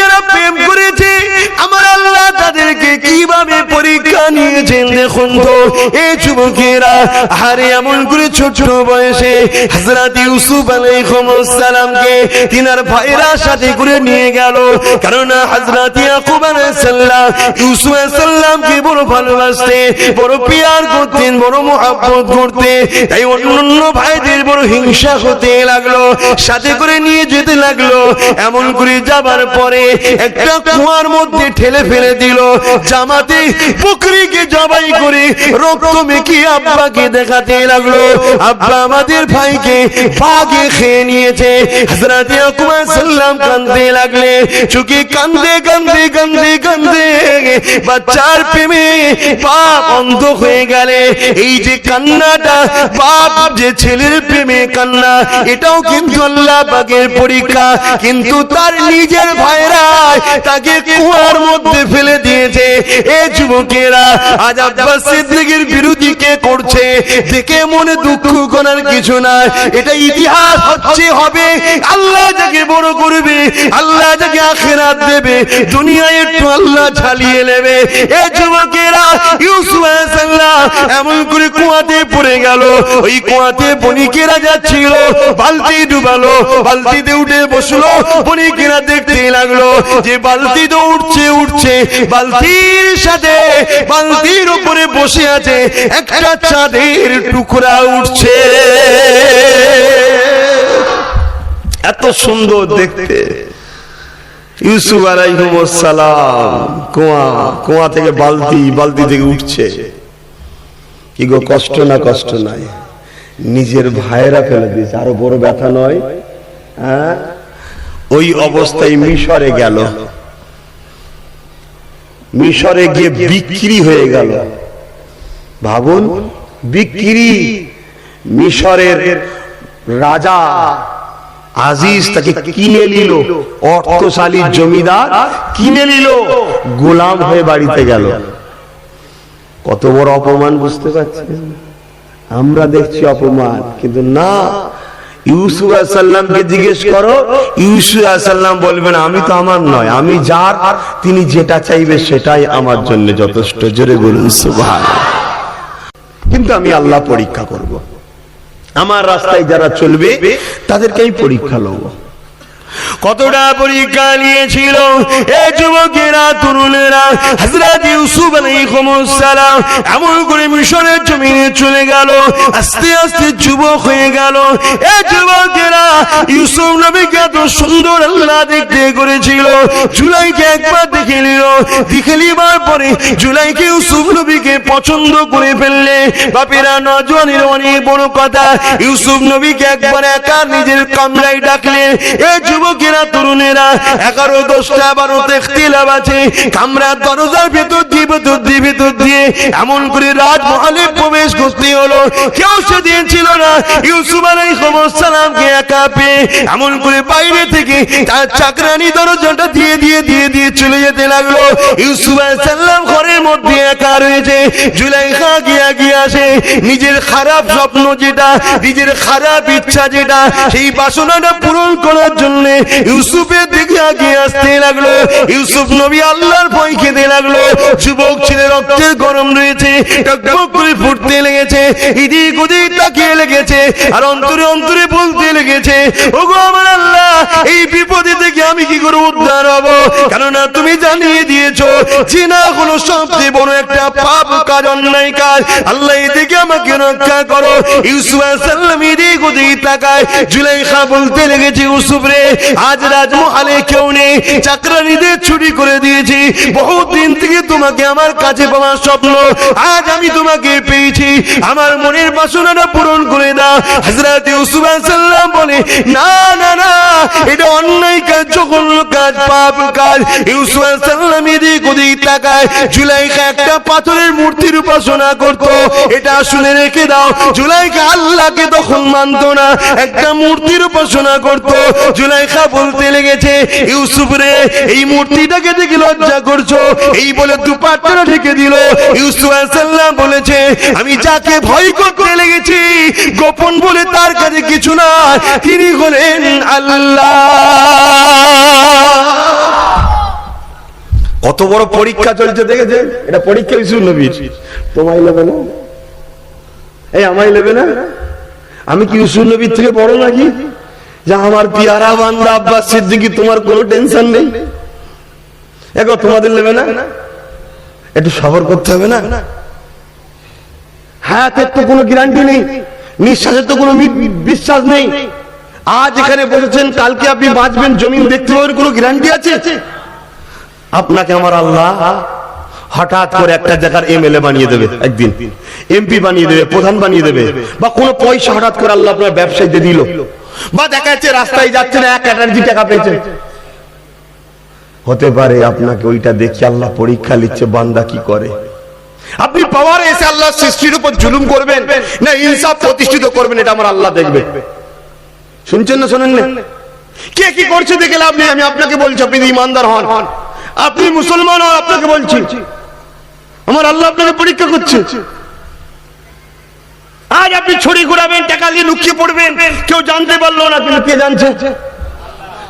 যারা প্রেম করেছে তাদেরকে কীভাবে পরীক্ষা নিয়েছেন দেখুন তো। এই যুবকেরা হারে এমন করে ছোট বয়সে হযরত ইউসুফ আলাইহিস সালামকে তিনার ভাইরা সাথে করে নিয়ে গেল। কারণ হযরত ইয়াকুব আলাইহিস সালাম ইউসুফ আলাইহিস সালামকে বড় ভালোবাসতে বড় পিয়ার করতেন, বড় মহব্বত করতে তাই অন্যান্য ভাইদের বড় হিংসা হতে লাগল, সাথে করে নিয়ে যেতে লাগল। এমন করে যাবার পরে একটা কুয়ার মধ্যে ঠেলে ফেলে দিল। জামাতে বকরিকে জবাই করে আব্বাকে দেখাতে লাগল? আব্বা আমাদের ভাইকে খেয়ে নিয়েছে। ইয়াকুব সাল্লাম কাঁদতে লাগলে, চুকি কান্দে কান্দে কান্দে কান্দে বাচ্চার প্রেমে অন্ধ হয়ে গেলে। এই যে কান্নাটা, বাপ যে ছেলের প্রেমে কান্না, এটাও কিন্তু আল্লাহ বাগের পরীক্ষা। কিন্তু তার নিজের ভাইরা তাকে কুয়ার মধ্যে ফেলে দিয়েছে এ যুবকেরা আজ আব্বাস সিদ্দিকের বিরোধী কে করছে? দেখে মনে দুঃখ করার কিছু নাই। এটা ইতিহাস হচ্ছে, হবে। আল্লাহ যাকে বড় করবে, আল্লাহ যাকে আখেরাত দেবে, দুনিয়ায় একটু আল্লাহ ঝালিয়ে নেবে। এ যুবকেরা, ইউসুফ আলাইহিস সালাম এমন করে কুয়াতে পড়ে গেল। ওই কুয়াতে বণিকেরা যাচ্ছিল, বালতি ডুবালো, বালতিতে উঠে বসল, বণিকেরা দেখতে লাগল যে বালতি তো উঠছে উঠছে। বালতির সাথে, বালতির উপরে বসে আছে একটা চাঁদের টুকরা উঠছে। এত সুন্দর দেখতে। ইউসুফ সালাম, কুয়া কুয়া থেকে বালতি বালতি থেকে উঠছে। কি গো, কষ্ট না কষ্ট নাই? নিজের ভাইয়েরা ফেলে দিয়েছে। আরও বড় ব্যথা নয়? হ্যাঁ? ওই অবস্থায় মিশরে গেল। মিশরে গিয়ে বিক্রি হয়ে গেল। ভাবুন বিক্রি মিশরের রাজা আজিজ তাকে কিনে নিল অর্থশালী জমিদার কিনে নিল গোলাম হয়ে বাড়িতে গেল। কত বড় অপমান বুঝতে পারছেন? আমরা দেখছি অপমান কিন্তু না জিজ্ঞেস করো বলবেন আমি তো আমার নয়, আমি যার, তিনি যেটা চাইবে সেটাই আমার জন্য যথেষ্ট। জোরে বলুন সুভান কিন্তু আমি আল্লাহ পরীক্ষা করব। আমার রাস্তায় যারা চলবে, তাদেরকে আমি পরীক্ষা লব কতটা পরীক্ষা নিয়েছিল? এ যুবকেরা, তরুণেরা, হযরত ইউসুফ আলাইহিসসালাম এমন করে মিশরের জমিনে চলে গেল। আস্তে আস্তে যুবক হয়ে গেল। এ যুবকেরা, ইউসুফ নবীকে এত সুন্দর আল্লাহ দেখতে করেছিল। জুলাইকে একবার দেখে নিল। দেখে নিবার পরে জুলাইকে ইউসুফ নবীকে পছন্দ করে ফেললে। বাপেরা, নজওয়ানের অনেক বড় কথা। ইউসুফ নবীকে একবার একা নিজের কামরায় ডাকলেন। এ যুবকেরা তরুণেরা? এগারো দশটা বারোতে ইখতিলাফ আছে। কামরার দরজার ভেতর দিয়ে ভেতর দিয়ে ভেতর দিয়ে এমন করে রাজমহলে প্রবেশ করতে হলো। কেউ না। ইউসুফ সালামকে একা পেয়ে এমন করে বাইরে থেকে তার চাকরানি দরজাটা দিয়ে দিয়ে দিয়ে দিয়ে চলে যেতে লাগল। ইউসুফ সালাম ঘরের মধ্যে একা রয়েছে। গিয়া নিজের খারাপ স্বপ্ন যেটা, নিজের খারাপ ইচ্ছা যেটা, সেই বাসনাটা পূরণ করার জন্য আসতে লাগল। ইউসুফ নবী আল্লাহর ভয় খেতে লাগল। যুবক ছেলে, রক্তের গরম রয়েছে। ফুটতে লেগেছে। এদিক ওদিক তাকিয়ে লেগেছে। আর অন্তরে অন্তরে বলতে লেগেছে আমার আল্লাহ, এই বিপদে আমি কি করে উদ্ধার হব? কেননা তুমি জানিয়ে দিয়েছ জিনা হলো সবচেয়ে বড় একটা পাপ কাজ, অন্যায় কাজ। আল্লাহ এদিকে আমাকে রক্ষা করো। ইউসুফ সাল্লাম এদিক ওদিক তাকায়। জুলাইখা বলতে লেগেছে, ইউসুফ রে আজ রাজমহলে কেউ নেই। চাকরানিদের ছুটি করে দিয়েছি। বহু দিন থেকে তোমাকে আমার কাছে পাওয়ার স্বপ্ন। আজ আমি তোমাকে পেয়েছি। আমার মনের বাসনাটা পূরণ করে দাও। হাজরাতে ইউসুফ সাল্লাম বলে, না না না, এটা অন্যায় কাজ যখন কাজ, পাপ কাজ। ইউসুফ ওদিক তাকায়। জুলাইখা একটা পাথরের মূর্তির উপাসনা করত। এটা শুনে রেখে দাও জুলাইখা আল্লাহকে তখন মানতো না। একটা মূর্তির উপাসনা করত। জুলাইখা বলতে লেগেছে, ইউসুফ রে, এই মূর্তিটাকে দেখে লজ্জা করছ? এই বলে ঢেকে দিল। ইউসুফ বলেছে, আমি যাকে ভয় করতে লেগেছি, গোপন বলে তার কাছে কিছু না তিনি হলেন আল্লাহ। কত বড় পরীক্ষা চলছে দেখেছে? এটা পরীক্ষা ইসু নবীর। তোমায় নেবে না? এই আমায় নেবে না? আমি কি ইসু নবীর থেকে বড় নাকি? যা আমার পিয়ারা বান্দা আব্বাস সিদ্দিকি, তোমার কোনো টেনশন নেই? এখন তোমাদের নেবে না? একটু সবর করতে হবে না? হায়াতের তো কোনো গ্যারান্টি নেই। নিঃশ্বাসের তো কোনো বিশ্বাস নেই। আজ এখানে বসেছেন, কালকে আপনি বাঁচবেন, জমিন দেখতে পাবেন, কোনো গ্যারান্টি আছে? আপনাকে আমার আল্লাহ হঠাৎ করে একটা জায়গার এমএলএ বানিয়ে দেবে একদিন। এমপি বানিয়ে দেবে, প্রধান বানিয়ে দেবে। বা কোনো পয়সা হঠাৎ করে আল্লাহ আপনার ব্যবসায়ীতে দিল। বা দেখা যাচ্ছে রাস্তায় যাচ্ছে না, এক এনার্জি টাকা পেয়েছে। হতে পারে আপনাকে ওইটা দেখে আল্লাহ পরীক্ষা নিচ্ছে বান্দা কি করে? আপনি পাওয়ারে এসে আল্লাহ সৃষ্টির উপর জুলুম করবেন, না ইনসাফ প্রতিষ্ঠিত করবেন, এটা আমার আল্লাহ দেখবে। শুনছেন না শোনেন না? কে কি করছে দেখে লাভ নেই, আমি আপনাকে বলছি, আপনি ইমানদার হন। আপনি মুসলমান আপনাকে বলছি। আমার আল্লাহ আপনাকে পরীক্ষা করছে। আজ আপনি ছড়ি ঘুরাবেন, টাকা দিয়ে লুকিয়ে পড়বেন, কেউ জানতে পারল না কিন্তু কে জানছে।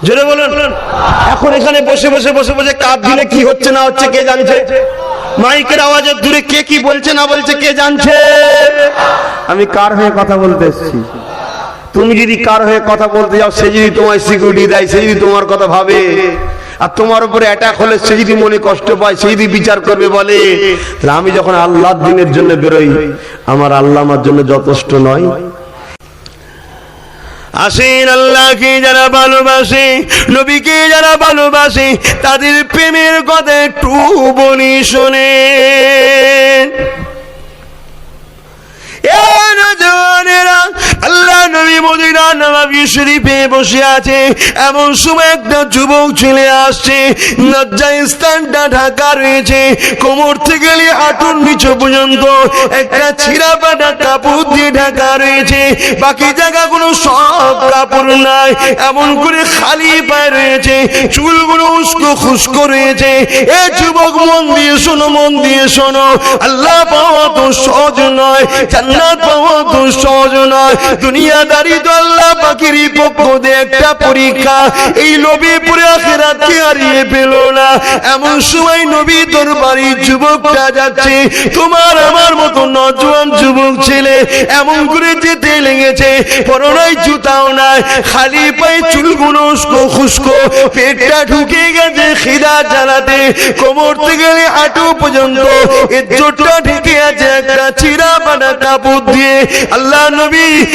জোরে বলুন। এখন এখানে বসে বসে বসে বসে কাপ দিলে কি হচ্ছে, না হচ্ছে, কে জানছে? মাইকের আওয়াজে দূরে কে কি বলছে, না বলছে, কে জানছে? আমি কার হয়ে কথা বলতে এসেছি? তুমি যদি কার হয়ে কথা বলতে যাও, সে যদি তোমায় সিকিউরিটি দেয়, সে যদি তোমার কথা ভাবে। আর তোমার উপরে অ্যাটাক হলে সে যদি মনে কষ্ট পায় সে যদি বিচার করবে বলে। তাহলে আমি যখন আল্লাহর দিনের জন্য বেরোই আমার আল্লাহ আমার জন্য যথেষ্ট নয়। আসেন আল্লাহকে যারা ভালোবাসে নবীকে যারা ভালোবাসে তাদের প্রেমের কথা একটু বলি শোনেন এ নজওয়ানেরা, আল্লাহ নবী মদিনা নবাবী শরীফে বসে আছে। এমন সময় একটা যুবক ছেলে আসছে। লজ্জা স্থানটা ঢাকা রয়েছে। কোমর থেকে হাঁটুর নিচে পর্যন্ত একটা ছিঁড়া পাটা কাপড় দিয়ে ঢাকা রয়েছে। বাকি জায়গাগুলো সব কাপড় নাই। এমন করে খালি পায়ে রয়েছে। চুলগুলো উস্কো খুস্কো রয়েছে। এ যুবক, মন দিয়ে শোনো, মন দিয়ে শোনো। আল্লাহ পাওয়া তো সহজ নয়, জান্নাত পাওয়া তো সহজ নয়। দুনিয়াদারি আল্লাহ পাখির পক্ষ একটা পরীক্ষা। এই নবী পুরে আখেরাতকে হারিয়ে পেল না? এমন সময় নবী তোর বাড়ির যুবকটা যাচ্ছে। তোমার আমার মতো নজওয়ান যুবক ছেলে এমন করে যেতে লেগেছে। পরনাই জুতাও নাই, খালি পায়ে চুলগুলো খুস্কো। পেটটা ঢুকে গেছে খিদা জ্বালাতে। কোমর থেকে হাঁটু পর্যন্ত এর জোটটা ঢেকে আছে একটা চিরা বানা কাপড় দিয়ে। আল্লাহ নবী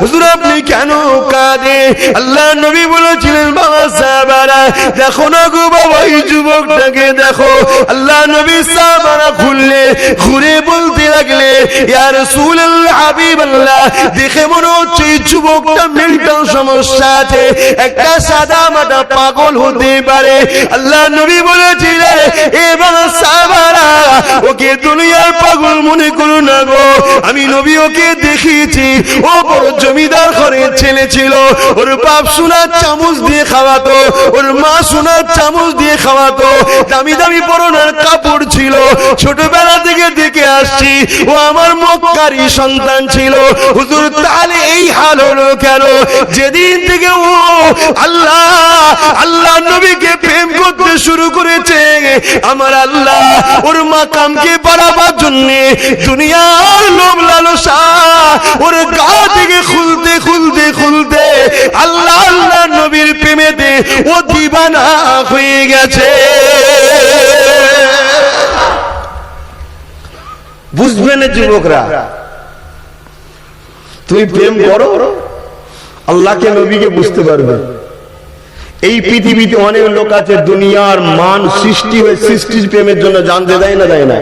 হুজুর, আপনি কেন কাঁদে? আল্লাহ নবী বলেছিলেন, বাবা সাহাবারা, দেখো না গো বাবা, এই যুবকটাকে দেখো। আল্লাহ নবী সাহাবারা খুললে, ঘুরে বলতে লাগলে, ইয়া রাসূলুল্লাহ, হাবিবাল্লাহ, দেখে মনে হচ্ছে এই যুবকটা মেন্টাল সমস্যা আছে। একটা সাদা মাটা পাগল হতে পারে। আল্লাহ নবী বলেছিলেন এবার সাহাবারা, ওকে দুনিয়ার পাগল মনে করো না গো। আমি নবী ওকে দেখিয়েছি। ও বড় জমিদার ঘরের ছেলে ছিল। ওর বাপ সোনার চামচ দিয়ে খাওয়াতো, ওর মা সোনার চামচ দিয়ে খাওয়াতো। দামি দামি পরনার কাপড় ছিল। ছোটবেলা থেকে দেখে আসছি, ও আমার মক্কারি সন্তান ছিল। হুজুর, তাহলে এই হাল হলো কেন? যেদিন থেকে ও আল্লাহ আল্লাহ নবীকে প্রেম করতে শুরু করেছে, আমার আল্লাহ ওর মাকামকে বাড়াবার জন্য দুনিয়ার লোভ লালসা ওর গা থেকে খুলতে খুলতে খুলতে আল্লাহ আল্লাহ নবীর প্রেমেতে ও দিবানা হয়ে গেছে। বুঝবে না যুবকরা? তুমি প্রেম করো, আল্লাহকে নবীকে বুঝতে পারবে। এই পৃথিবীতে অনেক লোক আছে, দুনিয়ার মান সৃষ্টি হয়ে সৃষ্টির প্রেমের জন্য জানতে দেয় না দেয় না।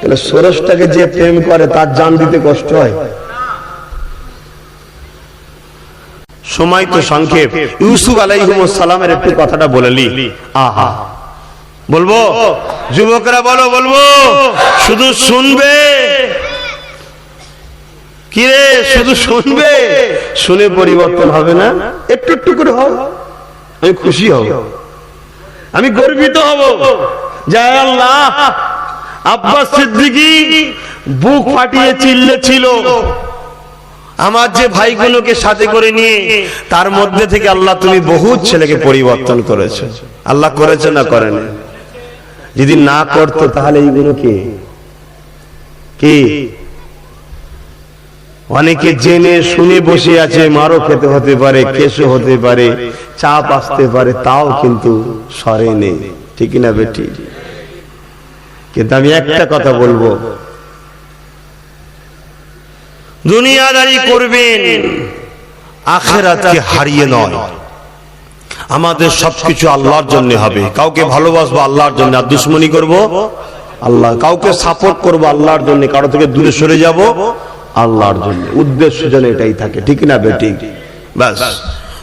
তাহলে সরসটাকে যে প্রেম করে, তার জান দিতে কষ্ট হয়। সময় তো সংক্ষেপ। ইউসুফ সালামের একটু কথাটা আহা। বলব? যুবকরা বলো, বলব? শুধু শুনবে? কিরে, শুধু শুনবে? শুনে পরিবর্তন হবে না? একটু একটু করে হও। আমি খুশি হব। আমি গর্বিত হব। জয় আল্লাহ। আব্বাস সিদ্দিকী বুক ফাটিয়ে চিল্লেছিল আমার যে ভাইগুলোকে সাথে করে নিয়ে তার মধ্যে থেকে আল্লাহ তুমি বহু ছেলেকে পরিবর্তন করেছ। আল্লাহ করেছে না করেন? যদি না করতো তাহলে এইগুলো কি? কি? অনেকে জেনে শুনে বসে আছে মারো খেতে হতে পারে কেশো হতে পারে চাপ আসতে পারে তাও কিন্তু সরে নেই ঠিক না বেটি কিন্তু আমি একটা কথা বলব। দুনিয়াদারি করবেন, আখেরাতকে হারিয়ে নয়। আমাদের সবকিছু আল্লাহর জন্য হবে। কাউকে ভালোবাসবো আল্লাহর জন্য, আর দুশ্মনী করব আল্লাহ। কাউকে সাপোর্ট করব আল্লাহর জন্য, কারও থেকে দূরে সরে যাব আল্লাহর জন্য। উদ্দেশ্য যেন এটাই থাকে, ঠিক না বেটি ব্যাস।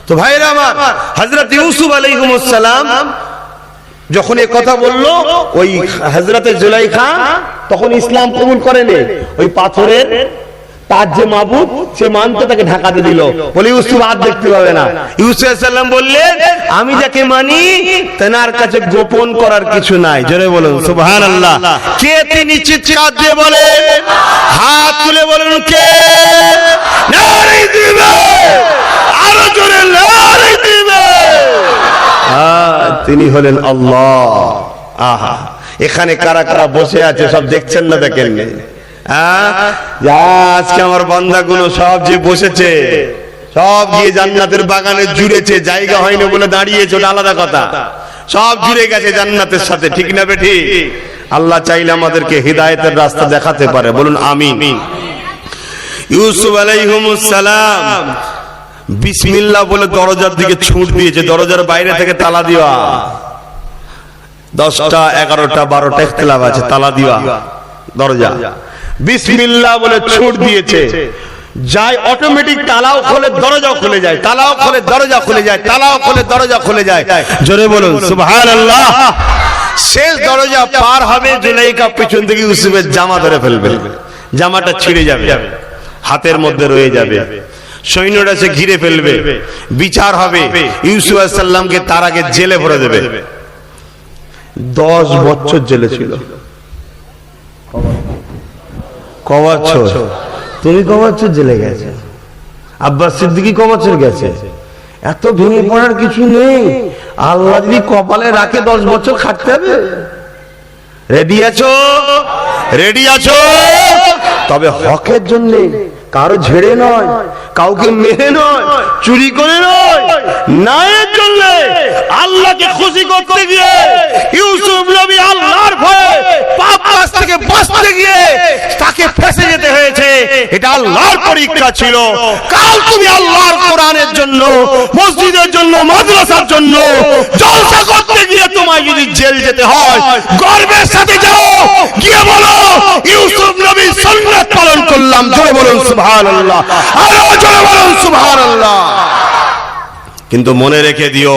তো ভাইরা আমার, হযরত ইউসুফ আলাইহিস সালাম যখন এই কথা বলল, ওই হজরতে জুলাইখা তখন ইসলাম কবুল করেনি। ওই পাথরের তার যে মাবুদ, সে মানতে তাকে ঢাকাতে দিল। বলে, ইউসুফ আর দেখতে পাবে না। ইউসুফ সাল্লাম বললেন আমি যাকে মানি, তেনার কাছে গোপন করার কিছু নাই। জোরে বলুন সুবহান আল্লাহ কে তিনি চিৎকার দিয়ে বলেন হাত তুলে বলেন কে? নারী দিবে! আরও জোরে, নারী দিবে! তিনি হলেন আল্লাহ। আহা। এখানে কারা কারা বসে আছে সব দেখছেন না দেখেন? আহ, আজকে আমার বান্দাগুলো সব যে বসেছে সব গিয়ে জান্নাতের বাগানে জুড়েছে জায়গা হয়নি বলে দাঁড়িয়েছে ওটা আলাদা কথা। সব জুড়ে গেছে জান্নাতের সাথে ঠিক না বেঠি আল্লাহ চাইলে আমাদেরকে হৃদায়তের রাস্তা দেখাতে পারে। বলুন আমিন। ইউসুফ আলাইহিমুস সালাম বিসমিল্লাহ বলে দরজার দিকে ছুট দিয়েছে, দরজার বাইরে থেকে তালা দেওয়া দশটা, এগারোটা, বারোটা ইখতিলাফ আছে, তালা দেওয়া দরজা। বিসমিল্লাহ বলে ছুট দিয়েছে। যাই অটোমেটিক তালাও খোলে, দরজাও খুলে যায়। তালাও খোলে, দরজা খুলে যায়। তালাও খোলে, দরজা খুলে যায়। জোরে বলুন, সুবহানাল্লাহ। শেষ দরজা পার হবে, জুলাইকা পিছন থেকে ইউসুফের জামা ধরে ফেলবে। জামাটা ছিঁড়ে যাবে। হাতের মধ্যে রয়ে যাবে। সৈন্যরা সে ঘিরে ফেলবে, বিচার হবে, ইউসুফ সাল্লামকে তার আগে জেলে ভরে দেবে। দশ বছর জেলে ছিল। ক তুমি ক জেলে গেছে। আব্বাস সিদ্দিকি ক গেছে। এত ভেঙে পড়ার কিছু নেই। আল্লাহ যদি কপালে রাখে দশ বছর খাটতে হবে। রেডি আছো? রেডি আছো? তবে হকের জন্য কারও ঝেড়ে নয়, কাউকে মেরে নয়, চুরি করে নয় আল্লাহকে খুশি করতে গিয়ে ইউসুফ নবী আল্লাহর ভয়ে পাপ কাজ থেকে বাঁচতে গিয়ে তাকে ফেসে যেতে হয়েছে। এটা আল্লাহর পরীক্ষা ছিল। কাল তুমি আল্লাহর কোরআনের জন্য, মসজিদের জন্য, মাদ্রাসার জন্য জলসা করতে গিয়ে তোমায় যদি জেল যেতে হয়, গর্বের সাথে যাও, গিয়ে বলো, ইউসুফ নবী সুন্নাত পালন করলাম। বলুন কিন্তু মনে রেখে দিও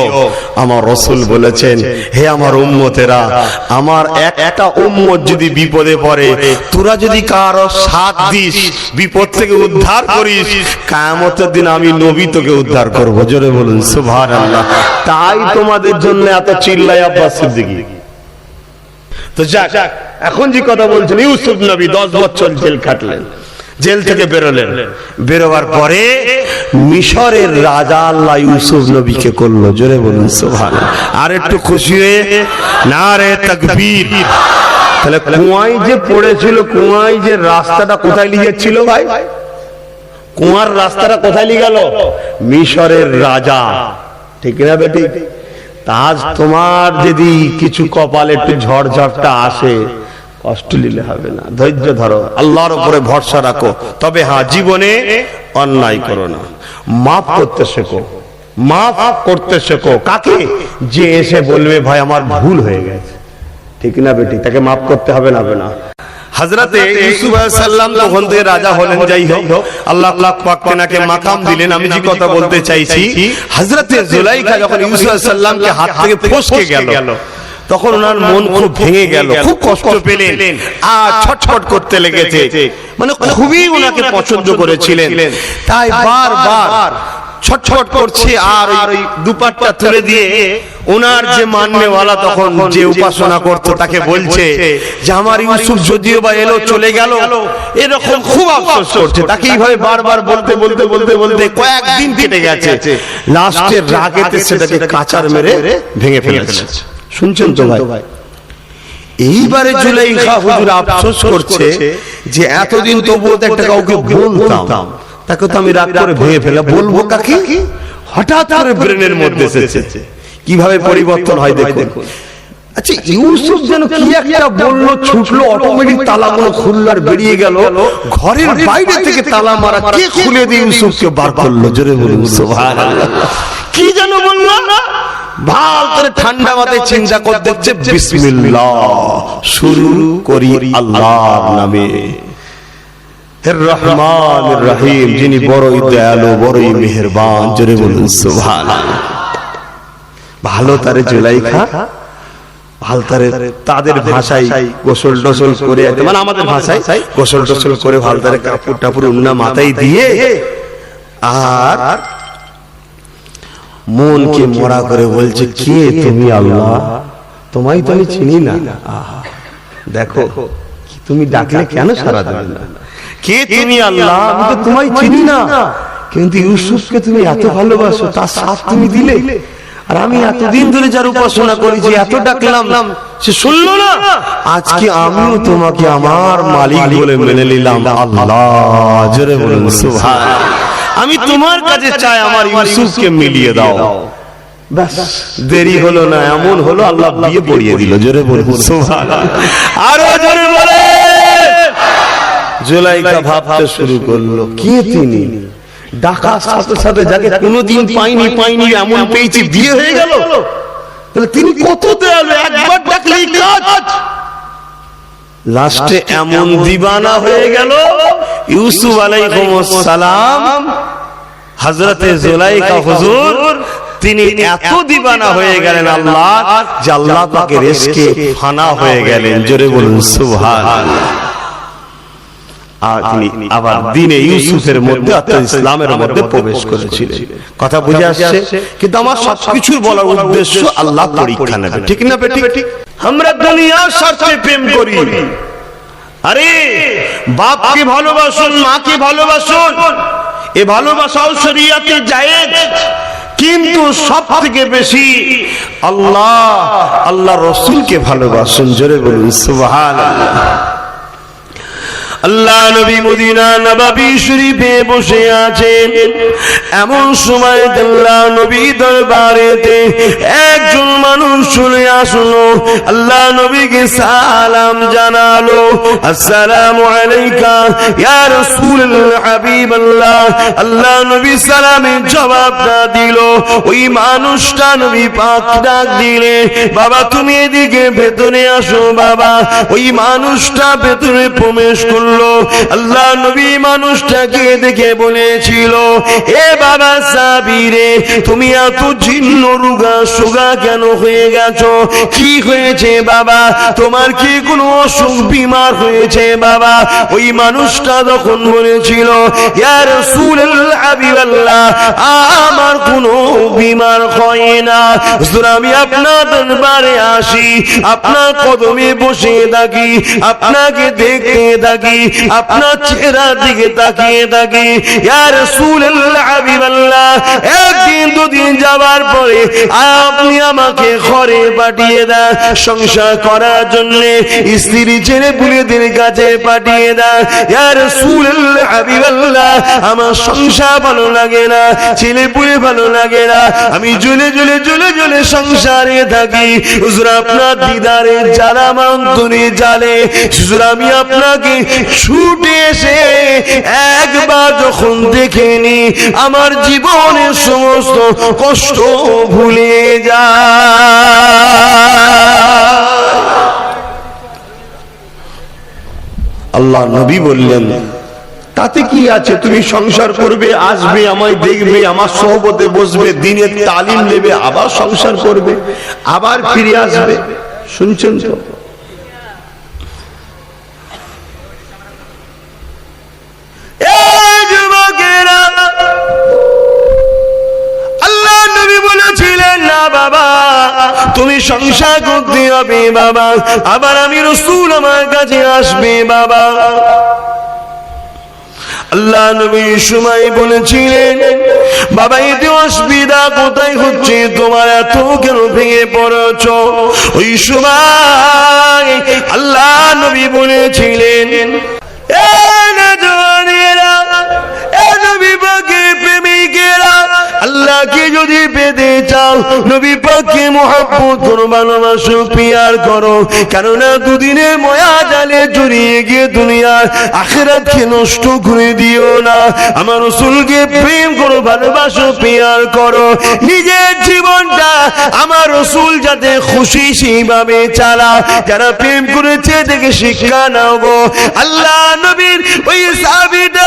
আমার রসুল বলেছেন হে আমার উম্মতেরা আমার এক একটা উম্মত যদি বিপদে পড়ে তোরা যদি কারও সাথ দিস বিপদ থেকে উদ্ধার করিস কায়ামতের দিন আমি নবী তোকে উদ্ধার করব। জোরে বলুন সুবহানাল্লাহ। তাই তোমাদের জন্য এত চিল্লাই আব্বাস সিদ্দিকী। তো যাক এখন যে কথা বলছেন ইউসুফ নবী দশ বছর জেল খাটলেন জেল থেকে বেরোলেন। বেরোবার পরে মিশরের রাজা আল্লাহ ইউসুফ নবীকে করল। জোরে বলুন সোহান আর একটু খুশি হয়ে না রে তকবীর। তাহলে কুয়াই যে পড়েছিল কুয়াই যে রাস্তাটা কোথায় নিয়ে যাচ্ছিল ভাই? কুয়ার রাস্তাটা কোথায় নিয়ে গেল? মিশরের রাজা। ঠিক না বেটি? তাজ তোমার যদি কিছু কপালে একটু ঝড় ঝড়টা আসে নিলে হবে না। ধৈর্য ধরো, আল্লাহর উপরে ভরসা রাখো। তবে হ্যাঁ জীবনে অন্যায় করো না। মাফ করতে শেখো। মাফ করতে শেখো। কাকে? যে এসে বলবে, ভাই, আমার ভুল হয়ে গেছে। ঠিক না বেটি? তাকে মাফ করতে হবে না হবে না। হজরতে ইউসুফ সাল্লাম তখন থেকে রাজা হলেন, যাই হোক, আল্লাহ আল্লাহ পাক তেনাকে মাকাম দিলেন। আমি যে কথা বলতে চাইছি হজরতে জুলাইখা যখন ইউসুফ সাল্লামকে হাত থেকে ফসকে গেল তখন ওনার মন খুব ভেঙে গেল খুব কষ্ট পেলেন। আর ছটফট করতে লেগেছে। মানে খুবই ওনাকে পছন্দ করেছিলেন। তাই বারবার ছটছট করছে আর ওই দুপাটটা তুলে দিয়ে ওনার যে মাননেওয়ালা তখন যে উপাসনা করতো তাকে বলছে যে আমার ইউসুফ যদিও বা এলো চলে গেল। এরকম খুব আফসোস করছে। তাকে এইভাবে বারবার বলতে বলতে বলতে বলতে কয়েকদিন কেটে গেছে। লাস্টের রাগেতে সেটাকে কাচার মেরে ভেঙে ফেলেছে শুনছেন তো ভাই? এইবারে জুলাইখা হুজুর আফসোস করছে যে এতদিন তবুও একটা কাউকে বলতাম। তাকে তো আমি রাগ করে ভেঙে ফেলে বলব কাকে? হঠাৎ করে ব্রেনের মধ্যে এসেছে। কীভাবে পরিবর্তন হয় দেখুন। আচ্ছা ইউসুফ যেন কি একটা বলল ছুটলো অটোমেটিক তালাগুলো খুললো আর বেরিয়ে গেল। ঘরের বাইরে থেকে তালা মারা কে খুলে দিয়ে ইউসুফকে বার করল? জোরে বলুন সুবহানাল্লাহ। কি যেন বলল? ভালো করে ঠান্ডা মাথায় চিন্তা করে দেখছে বিসমিল্লাহ। শুরু করি আল্লাহর নামে। রহমান রহিম যিনি বড়ই দয়ালু বড়ই মেহেরবান জোরে বলুন সুবহানাল্লাহ। ভালো তারে জুলাইখা তারে তাদের ভাষায় গোসল টোসল করে মানে আমাদের ভাষায় গোসল টোসল করে ভালো তারে কাপড় টাপড় উন্না মাথায় দিয়ে আর মনকে মরা করে বলছে কে তুমি আল্লাহ? তোমায় তো আমি চিনি না। আহা, দেখো তুমি ডাকলে কেন সারা দেবে না কে তুমি আল্লাহ? আমি তো তোমায় চিনি না। কিন্তু ইউসুফকে তুমি এত ভালোবাসো তার সাথ তুমি দিলে। আর আমি এতদিন ধরে যার উপাসনা করেছি এত ডাকলাম সে শুনলো না। আজকে আমিও তোমাকে আমার মালিক বলে মেনে নিলাম। আল্লাহ জোরে বলুন সুবহান আমি তোমার কাছে চাই আমার ইউসুফকে মিলিয়ে দাও। ব্যাস দেরি হলো না এমন হলো আল্লাহ বিয়ে পড়িয়ে দিল। জোরে বলুন। সুবহান আরও জোরে বলে। জুলাইকা ভাবতে শুরু করল। কে তিনি? ডাকার সাথে সাথে যাকে কোনোদিন পাইনি পাইনি এমন পেয়েছি বিয়ে হয়ে গেল। তাহলে তিনি কত দয়ালু? একবার ডাকলেই কাজ। লাস্টে এমন দিবানা হয়ে গেল। ইউসুফ আলাইহিস সালাম। হযরতে জুলাইকা হুজুর তিনি এত দিবানা হয়ে গেলেন আল্লাহ যে আল্লাহ তাকে রেসকে ফানা হয়ে গেলেন। জোরে বলুন সুবহানাল্লাহ আর তিনি আবার দিনে ইউসুফের মধ্যে অর্থাৎ ইসলামের মধ্যে প্রবেশ করেছিলেন। কথা বুঝে আসছে কিন্তু আমার সবকিছু বলার উদ্দেশ্য আল্লাহ পরীক্ষা নেবে। ঠিক না বেটি আমরা দুনিয়ার স্বার্থে প্রেম করি। আরে বাপকে ভালোবাসুন মাকে ভালোবাসুন। এ ভালোবাসাও শরিয়াতে জায়েজ। কিন্তু সব থেকে বেশি আল্লাহ আল্লাহ রসুলকে ভালোবাসুন। জোরে বলুন সুবহানাল্লাহ। আল্লাহ নবী মদিনা নবাবী শরীফে বসে আছেন এমন সময় আল্লাহ নবী দরবারেতে একজন মানুষ চলে আসলো। আল্লাহ নবীকে সালাম জানালো। আসসালামু আলাইকা, ইয়া রাসূলুল হাবিবাল্লাহ। আল্লাহ নবী সালামের জবাবটা দিল। ওই মানুষটা নবী পাক ডাক দিলে, বাবা, তুমি এদিকে ভেতরে আসো, বাবা। ওই মানুষটা ভেতরে প্রবেশ করল। আল্লাহ নবী মানুষটাকে দেখে বলেছিল, এ বাবা সাবিরে, তুমি এত ছিন্ন রুগা সুগা কেন হয়ে গেছো? কি হয়েছে বাবা? তোমার কি কোনো অসুখ বিমার হয়েছে বাবা? ওই মানুষটা তখন বলেছিল, ইয়া রাসূলুল হাবিবাল্লাহ আমার কোনো বিমার হয় না। আমি আপনার দরবারে আসি, আপনার কদমে বসে থাকি, আপনাকে দেখতে থাকি আপনার চেহারা দিকে তাকিয়ে থাকি। ইয়া রাসূলুল্লাহ একদিন দুদিন যাবার পরে আপনি আমাকে ঘরে পাঠিয়ে দেন। সংসার করার জন্য স্ত্রী ছেলে পুলেদের কাছে পাঠিয়ে দেন। ইয়া রাসূলুল্লাহ হাবিবাল্লাহ আমার সংসার ভালো লাগে না। ছেলে পুলে ভালো লাগে না। আমি জ্বলে জ্বলে জ্বলে জ্বলে সংসারে থাকি। হুজুর আপনার দিদারে জ্বালা মান্তরে জালে হুজুর আমি আপনাকে ছুটে এসে একবার যখন দেখেনি আমার জীবনের সমস্ত কষ্ট ভুলে যায়। আল্লাহ নবী বললেন, তাতে কি আছে? তুমি সংসার করবে, আসবে, আমায় দেখবে, আমার সহবতে বসবে, দিনের তালিম নেবে, আবার সংসার করবে, আবার ফিরে আসবে। শুনছেন তো এই যুবকেরা বলেছিলেন না বাবা, তুমি সংসার করতে হবে বাবা, আবার আমি রসুল আমার কাছে আসবে বাবা। আল্লাহ নবী সময় বলেছিলেন, বাবা, এতে অসুবিধা কোথায় হচ্ছে? তোমার এত কেন ভেঙে পড়েছ? ওই সময় আল্লাহ নবী বলেছিলেন "এ নজওয়ানেরা, এ নবী পাকের প্রেমিকেরা, আল্লাহকে যদি পেতে চাও নবী পাককে করো ভালোবাসো পিয়ার করো কেননা দুদিনের ময়া জালে জড়িয়ে গিয়ে দুনিয়ার আখেরাতকে নষ্ট করে দিও না আমার রসুলকে প্রেম করো ভালোবাসো পিয়ার করো নিজের জীবনটা আমার রসুল যাতে খুশি সেইভাবে চালা যারা প্রেম করেছে দেখে শিক্ষা নাও গো আল্লাহ নবীর ওই সাহাবীটা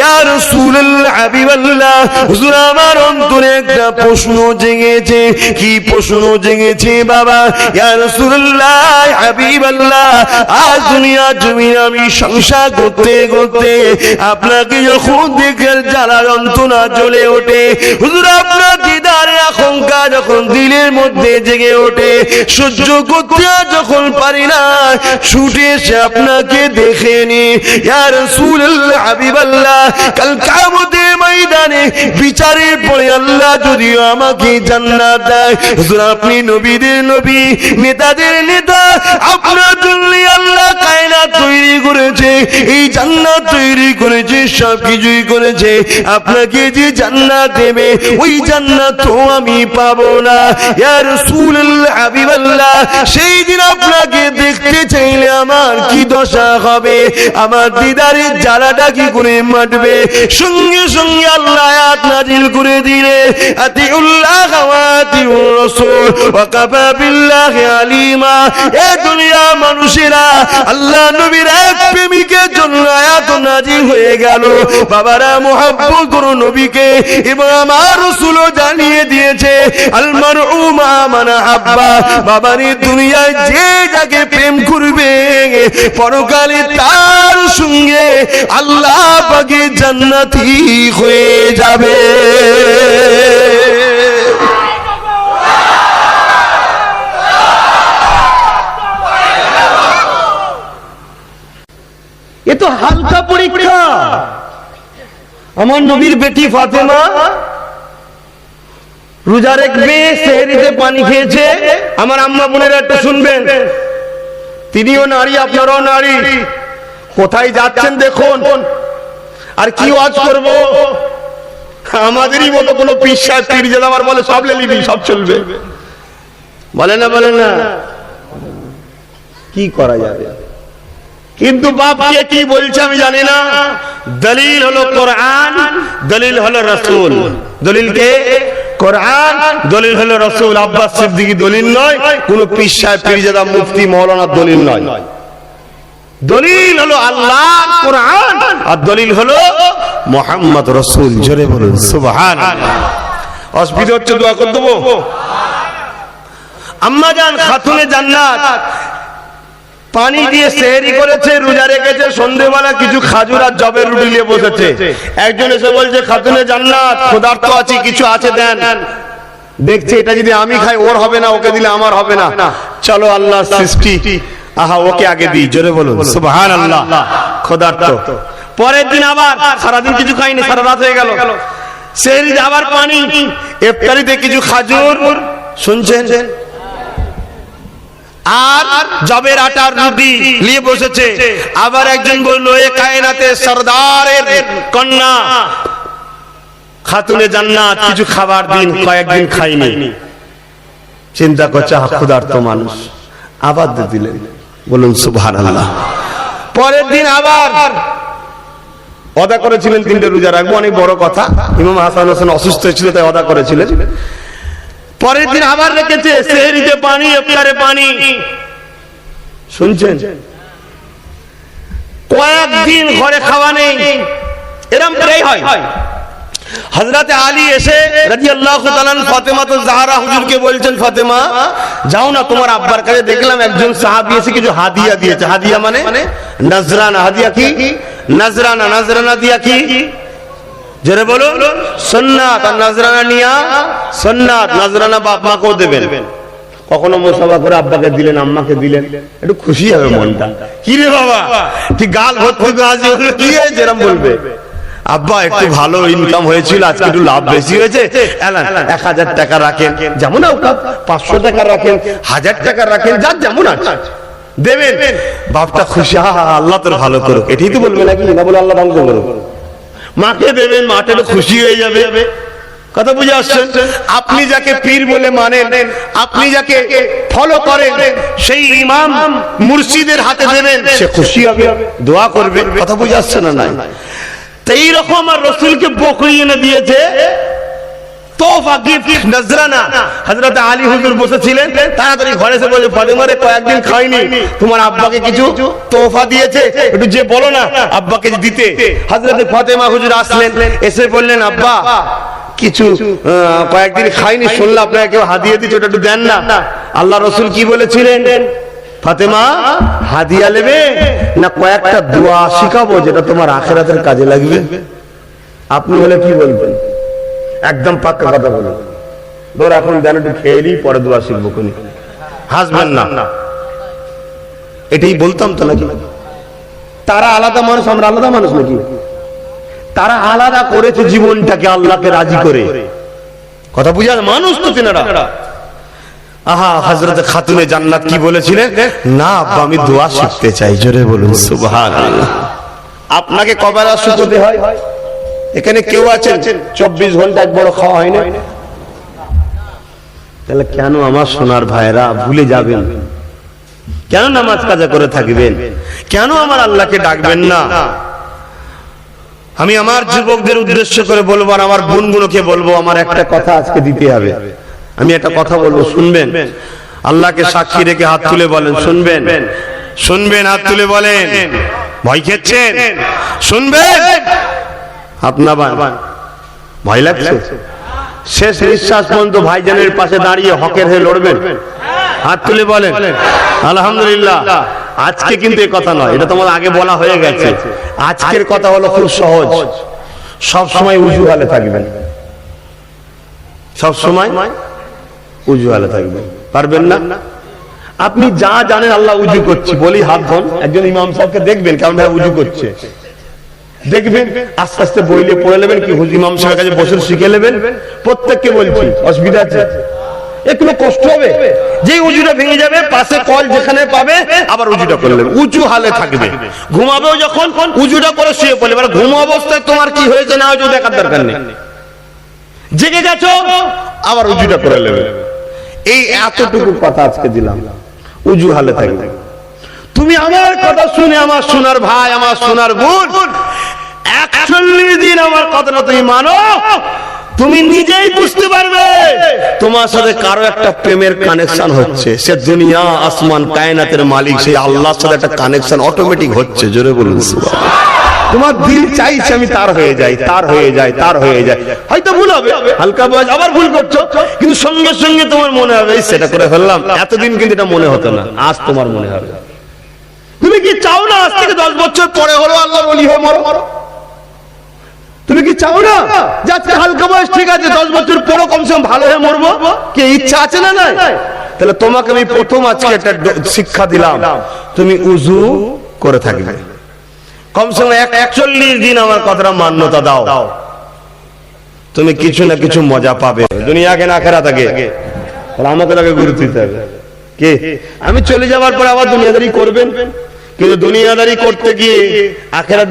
ইয়া রাসূলুল্লাহ, হাবিবাল্লাহ, হুজুর, আমার অন্তরে একটা প্রশ্ন জেগেছে। কি প্রশ্ন জেগেছে বাবা? ইয়া রাসূলুল্লাহ, হাবিবাল্লাহ, আজ দুনিয়া জমি আমি সংসার করতে করতে আপনাকে যখন দেখে জ্বালা যন্ত্রণা জ্বলে ওঠে, হুজুর, আপনার দিদারের আশঙ্কা যখন দিলের মধ্যে জেগে ওঠে, সহ্য করতে যখন পারি না, ছুটে এসে আপনাকে দেখে নি রাসূলুল্লাহ, হাবিবাল্লাহ, কাল কিয়ামতের ময়দানে বিচারের পরে আল্লাহ যদিও আমাকে জান্নাত দেয়। আপনি নবীদের নবী, নেতাদের নেতা, আপনার জন্য আল্লাহ কায়নাত তৈরি করেছে, এই জান্নাত তৈরি করেছে সব কিছুই করেছে। আপনাকে যে জান্নাত দেবে, ওই জান্নাত তো আমি পাবো না। ইয়া রাসূলুল্লাহ, হাবিবাল্লাহ, সেই দিন আপনাকে দেখতে চাইলে আমার কি দশা হবে? আমার দিদারের জ্বালাটা কি করে মাটবে? সঙ্গে সঙ্গে আল্লাহ নাজিল করে দিলে, আতিউল্লাহ ওয়া আতিউর রাসূল ওয়া কাফা বিল্লাহি আলিমা। এ দুনিয়া মানুষেরা, আল্লাহ নবীর এক প্রেমিকের জন্য আয়াত নাজিল হয়ে গেল। বাবারা মোহাব্বত করো নবীকে এবং আমার রসুলও জানিয়ে দিয়েছে আলমার উমা মানা আব্বা বাবারে দুনিয়ায় যে যাকে প্রেম করবে, পরকালে তার সঙ্গে আল্লাহ পাকে জান্নাতি হয়ে যাবে। এ তো হালকা পরীক্ষা। আমার নবীর বেটি ফাতেমা রোজা রেখবে, সেহরিতে পানি খেয়েছে। আমার আম্মা বোনেরা একটু শুনবেন। তিনিও নারী, আপনারাও নারী। কোথায় যাচ্ছেন দেখুন। আর কি ওয়াজ করব? আমাদেরই মতো কোনো পিসা তীর যে আমার বলে সব লেলিবি সব চলবে। বলে না বলে না। কি করা যাবে? কিন্তু বাপ কে কি বলছে আমি জানি না। দলিল হলো কোরআন দলিল হলো রসুল। দলিল কে? কোরআন দলিল হলো রসুল। আব্বাস সিদ্দিকী দলিল নয় কোন পীর সাহেব পীরজাদা মুফতি মৌলানা দলিল নয়। দলিল হলো আল্লাহ কোরআন, আর দলিল হলো মোহাম্মদ রসুল। জোরে বলুন সুবহান অসুবিধা হচ্ছে দোয়া করে দেবো? আম্মা জান খাতুনে জান্নাত পানি দিয়ে করেছে, রোজা রেখেছে, সন্ধেবেলা কিছু খাজুর আর জবের রুটি নিয়ে বসেছে। একজন এসে বলছে, খাতুনে জান্নাত, ক্ষুধার্ত আছি, কিছু আছে দেন। দেখছে এটা যদি আমি খাই, ওর হবে না, ওকে দিলে আমার হবে না। চলো আল্লাহ সৃষ্টি। আহা ওকে আগে দিই জোরে বলুন সুবহান আল্লাহ ক্ষুধার্ত পরের দিন আবার সারাদিন কিছু খাইনি সারা রাত হয়ে গেল। সেহরিতে আবার পানি। ইফতারিতে কিছু খাজুর শুনছেন? আর জবের আটার রুটি নিয়ে বসেছে। আবার একজন বলল এ কায়নাতে সর্দারের কন্যা। খাতুনে জান্নাত কিছু খাবার দিন কয়েকদিন খাইনি। চিন্তা করছে ক্ষুধার্ত মানুষ। আবার দিলেন। বলুন সুবহান আল্লাহ পরের দিন আবার অদা করেছিলেন তিনটে রোজা রাখব অনেক বড় কথা। ইমাম হাসান হোসেন অসুস্থ ছিল তাই অদা করেছিলেন। পরের দিন আবার রেখেছে সেহরিতে পানি ইফতারে পানি। শুনছেন? কয়েকদিন ঘরে খাওয়া নেই। এরকম করেই হয়। হজরতে আলী এসে রাদিয়াল্লাহু তাআলা ফাতেমা তো জাহরা হুজুরকে বলছেন ফাতেমা যাও না তোমার আব্বার কাছে দেখলাম একজন সাহাবী এসে কিছু হাদিয়া দিয়েছে। হাদিয়া মানে? নজরানা হাদিয়া কি? নজরানা নজরানা দিয়া কি? জোরে বলো। সন্ন্যাত আর নজরানা নিয়া সন্ন্যাত নজরানা বাপ মাকেও দেবেন। কখনো মোসাফা করে আব্বাকে দিলেন আম্মাকে দিলেন। একটু খুশি হবে মনটা। কি রে বাবা? ঠিক গাল ভর্তি কি হয়েছে এরম বলবে? আব্বা একটু ভালো ইনকাম হয়েছিল আজকে একটু লাভ বেশি হয়েছে। এক হাজার টাকা রাখেন। যেমন পাঁচশো টাকা রাখেন হাজার টাকা রাখেন যার যেমন আছে। দেবেন। বাপটা খুশি হা হা, আল্লাহ তোর ভালো করুক। এটাই তো বলবে নাকি? না বলে আল্লাহ ধ্বংস করুক। মাকে দেবেন মাটা খুশি হয়ে যাবে। কথা বুঝে আসছেন? আপনি যাকে পীর বলে মানেন আপনি যাকে ফলো করেন সেই ইমাম মুর্শিদের হাতে দেবেন। সে খুশি হবে। দোয়া করবে। কথা বুঝে আসছে না নাই? তো এইরকম রসুলকে বকরি এনে দিয়েছে। তাড়াতাড়ি খাইনি তোমার আব্বাকে কিছু দিয়েছে? একটু যে বলো না, আব্বাকে দিতে। হুজুর এসে বললেন, আব্বা, কিছু কয়েকদিন খাইনি, শুনলাম আপনাকে ওটা একটু দেন না। আল্লাহ রসুল কি বলেছিলেন? ফাতেমা, হাদিয়া নেবে? না কয়েকটা দোয়া শিখাবো যেটা তোমার আখেরাতের কাজে লাগবে? আপনি হলে কি বলবেন? একদম পাক্কা কথা বলুন। ধর এখন দেন একটু খেয়ে নিই, পরে দোয়া শিখব কোনি হাসবেন না। এটাই বলতাম তো নাকি? তারা আলাদা মানুষ, আমরা আলাদা মানুষ নাকি? তারা আলাদা করেছে জীবনটাকে আল্লাহকে রাজি করে। কথা বুঝা মানুষ তো তিনারা আহা হজরত খাতুনে জান্নাত কি বলেছিলেন? না আব্বা আমি দোয়া শিখতে চাই। জোরে বলুন সুবহানাল্লাহ। আপনাকে হয়? এখানে কেউ আছেন? চব্বিশ ঘণ্টা এক বড় খাওয়া হয় না? তাহলে কেন আমার সোনার ভাইরা ভুলে যাবেন? কেন নামাজ কাজা করে থাকবেন? কেন আমার আল্লাহকে ডাকবেন না? আমি আমার যুবকদের উদ্দেশ্য করে বলব আর আমার বোনগুলোকে বলব আমার একটা কথা আজকে দিতে হবে। আমি একটা কথা বলব শুনবেন? আল্লাহকে সাক্ষী রেখে হাত তুলে বলেন শুনবেন? শুনবেন হাত তুলে বলেন। ভয় খেচ্ছেন শুনবেন? আপনার ভয় লাগছে? শেষ নিঃশ্বাস পর্যন্ত ভাইজানের পাশে দাঁড়িয়ে হকের হয়ে লড়বেন। হাত তুলে বলেন। আলহামদুলিল্লাহ। আজকে কিন্তু এ কথা নয়। এটা তোমার আগে বলা হয়ে গেছে। আজকের কথা হলো খুব সহজ। সব সময় উজু হালে থাকবেন। সব সময় উজু হালে থাকবে। পারবেন না? আপনি যা জানেন আল্লাহ উজু করছে। বলি হাত ধন একজন ইমাম সাহেবকে দেখবেন কেমন ভাবে উজু করছে। দেখবেন, আস্তে আস্তে বইলে পড়ে নেবেন কি ইমাম সাহেবের কাছে বসে শিখে নেবেন। প্রত্যেককে বলছি, অসুবিধা আছে? একটু কষ্ট হবে। যে উজুটা ভেঙে যাবে, পাশে কল যেখানে পাবে, আবার উজুটা করে নেবে উঁচু হালে থাকবে। ঘুমাবেও যখন উজুটা করে শুয়ে পড়লে, এবার ঘুম অবস্থায় তোমার কি হয়েছে না হয়েছে দেখার দরকার নেই। জেগে গেছো, আবার উজুটা করে নেবে। এই এতটুকু কথা আজকে দিলাম। উজু হালে থাকবে। তুমি আমার কথা শুনে আমার সোনার ভাই, আমার সোনার বোন, একচল্লিশ দিন আমার কথাটা তুমি মানো, তুমি নিজেই বুঝতে পারবে। তোমার সাথে কারও একটা প্রেমের কানেকশন হচ্ছে। সে দুনিয়া, আসমান, কায়নাতের মালিক সেই আল্লাহর সাথে একটা কানেকশন অটোমেটিক হচ্ছে। জোরে বলুন। তোমার দিল চাইছে আমি তার হয়ে যাই তার হয়ে যাই তার হয়ে যাই। হয়তো ভুল হবে হালকা বয়স আবার ভুল করছ কিন্তু সঙ্গে সঙ্গে তোমার মনে হবে সেটা করে ফেললাম এতদিন কিন্তু এটা মনে হতো না আজ তোমার মনে হবে। তুমি কি চাও না আজ থেকে দশ বছর পরে হলো আল্লাহর ওলি হয়ে মরো? তুমি কি চাও না যে আজকে হালকা বয়স ঠিক আছে দশ বছর পরও কমসে কম ভালো হয়ে মরবো? কি ইচ্ছা আছে না নাই? তাহলে তোমাকে আমি প্রথম আজকে একটা শিক্ষা দিলাম তুমি উজু করে থাকবে। কমসে কম একচল্লিশ দিন আমার কথাটা মান্যতা দাও। তুমি কিছু না কিছু মজা পাবে। দুনিয়াকে না খেরা থাকে আমাকে তাকে গুরুত্ব দিতে হবে। কে? আমি চলে যাওয়ার পর আবার দুনিয়াদারি করবেন। কিন্তু দুনিয়াদারি করতে গিয়ে আখেরাত